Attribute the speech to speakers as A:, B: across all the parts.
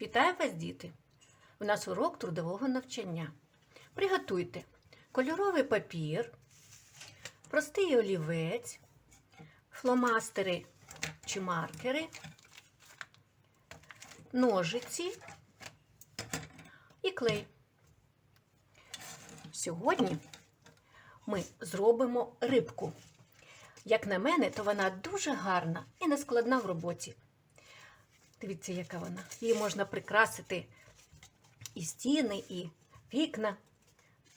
A: Вітаю вас, діти! У нас урок трудового навчання. Приготуйте кольоровий папір, простий олівець, фломастери чи маркери, ножиці і клей. Сьогодні ми зробимо рибку. Як на мене, то вона дуже гарна і нескладна в роботі. Дивіться, яка вона. Її можна прикрасити і стіни, і вікна.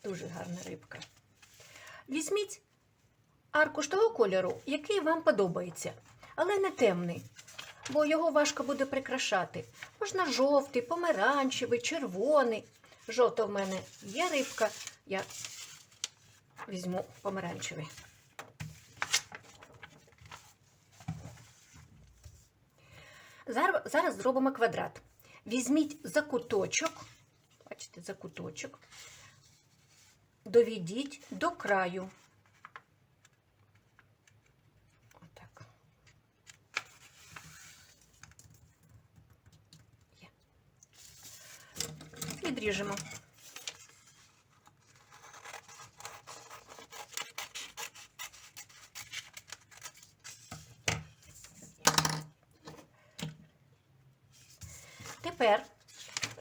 A: Дуже гарна рибка. Візьміть аркуш того кольору, який вам подобається, але не темний, бо його важко буде прикрашати. Можна жовтий, помаранчевий, червоний. Жовта в мене є рибка, я візьму помаранчевий. Зараз, зробимо квадрат. Візьміть закуточок, бачите, закуточок, доведіть до краю. Отак. Відріжемо. Тепер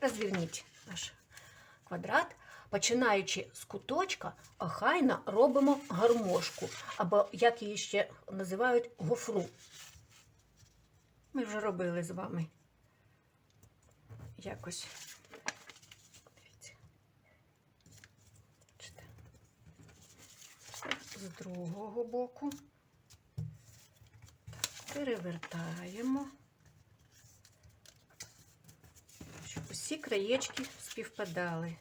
A: розверніть наш квадрат. Починаючи з куточка, охайно робимо гармошку, або, як її ще називають, гофру. Ми вже робили з вами якось. З другого боку. Перевертаємо. Щоб усі краєчки співпадали.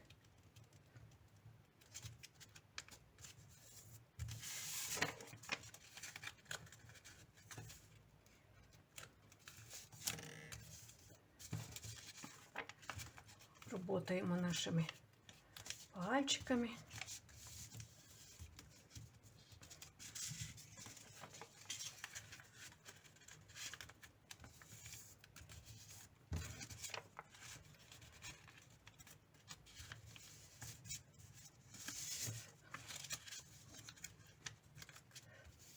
A: Роботаємо нашими пальчиками.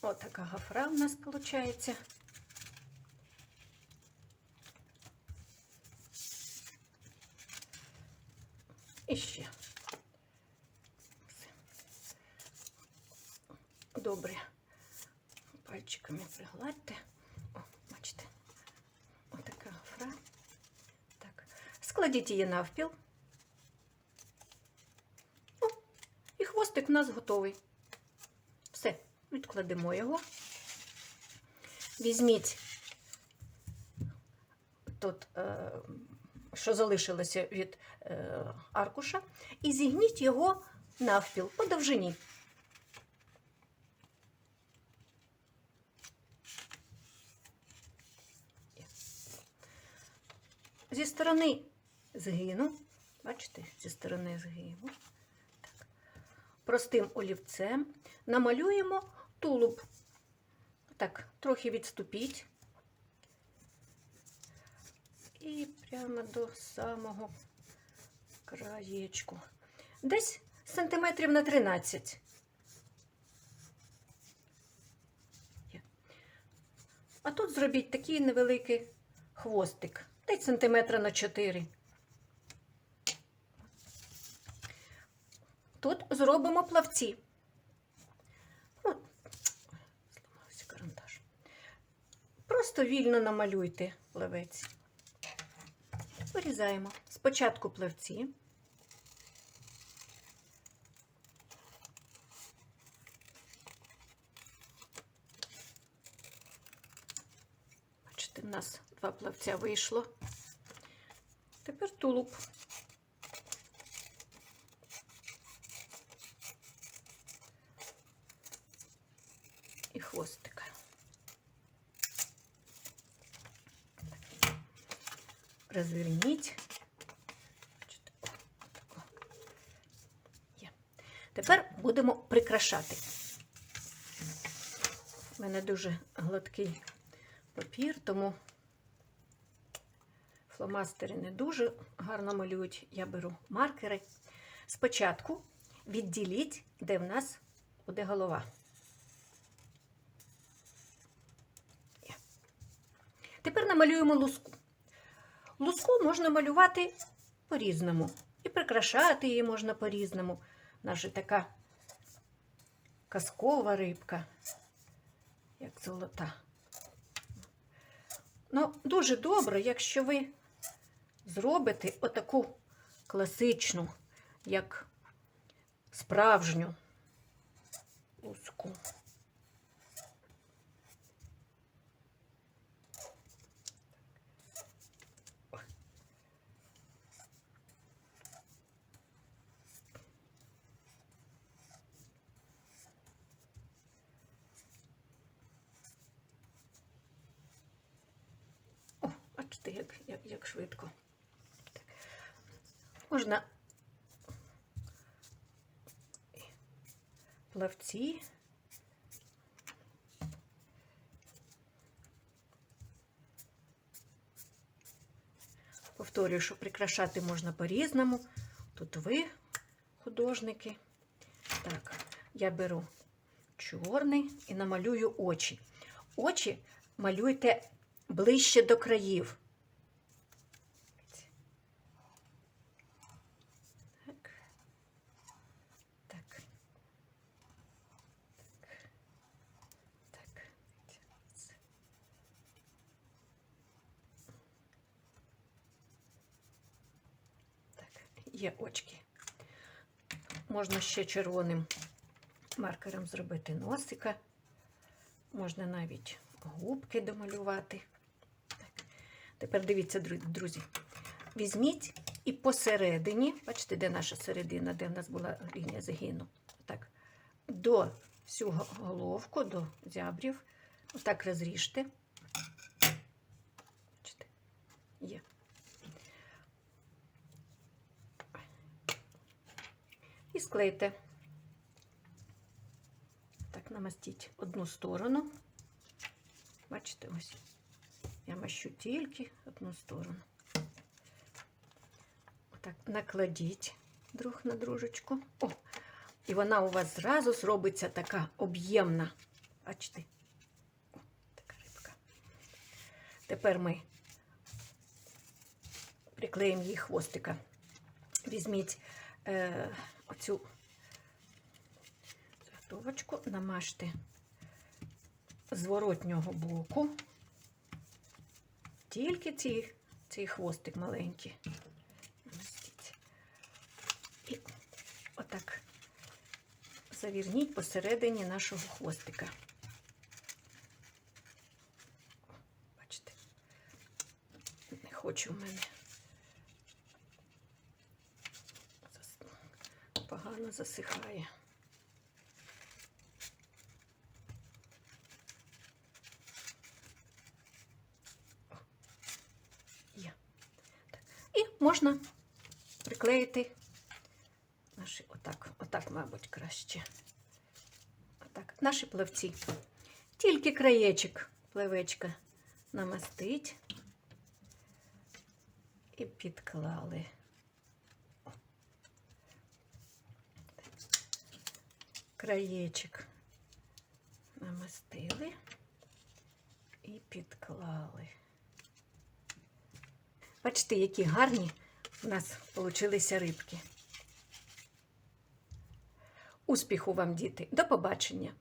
A: Ось така гофра у нас виходить. І ще. Добре. Пальчиками пригладьте. О, бачите. Ось така гофра. Так. Складіть її навпіл. О, і хвостик у нас готовий. Відкладемо його. Візьміть тут, е, що залишилося від е, аркуша, і зігніть його навпіл по довжині. Зі сторони згину, бачите, зі сторони згину. Так. Простим олівцем намалюємо тулуб. Так, трохи відступіть. І прямо до самого краєчку. Десь сантиметрів на 13. А тут зробіть такий невеликий хвостик. Десь сантиметра на 4. Тут зробимо плавці. Просто вільно намалюйте плавець. Вирізаємо. Спочатку плавці. Бачите, в нас два плавця вийшло. Тепер тулуб. І хвостика. Розверніть. Тепер будемо прикрашати. У мене дуже гладкий папір, тому фломастери не дуже гарно малюють. Я беру маркери. Спочатку відділіть, де в нас буде голова. Тепер намалюємо луску. Луску можна малювати по-різному. І прикрашати її можна по-різному. Ж така казкова рибка, як золота. Ну, дуже добре, якщо ви зробите отаку класичну, як справжню луску. О, бачите, як, як, як швидко. Так. Можна плавці. Повторюю, що прикрашати можна по-різному. Тут ви, художники. Так, я беру чорний і намалюю очі. Очі малюйте ближче до країв. Так. Так. Так. Так. Так, є очки. Можна ще червоним маркером зробити носика. Можна навіть губки домалювати. Так. Тепер дивіться, друзі. Візьміть і посередині, бачите, де наша середина, де в нас була лінія загину. Так, до всю головку, до зябрів. Отак розріжте. Бачите, є. І склейте. Так, намастіть одну сторону. Бачите, ось. Я мащу тільки одну сторону. Отак, накладіть друг на дружечку. О, і вона у вас зразу зробиться така об'ємна. Бачите? О, така рибка. Тепер ми приклеїмо їй хвостика. Візьміть е, оцю заготовочку, намажте зворотнього боку. Тільки ці, цей хвостик маленький. І отак завірніть посередині нашого хвостика. Бачите, не хочу в мене. Погано засихає. І можна приклеїти наші отак, отак, мабуть, краще. Отак, наші плавці. Тільки краєчок плавечка намастить і підклали. Краєчок намастили і підклали. Бачите, які гарні у нас получилися рибки. Успіху вам, діти! До побачення!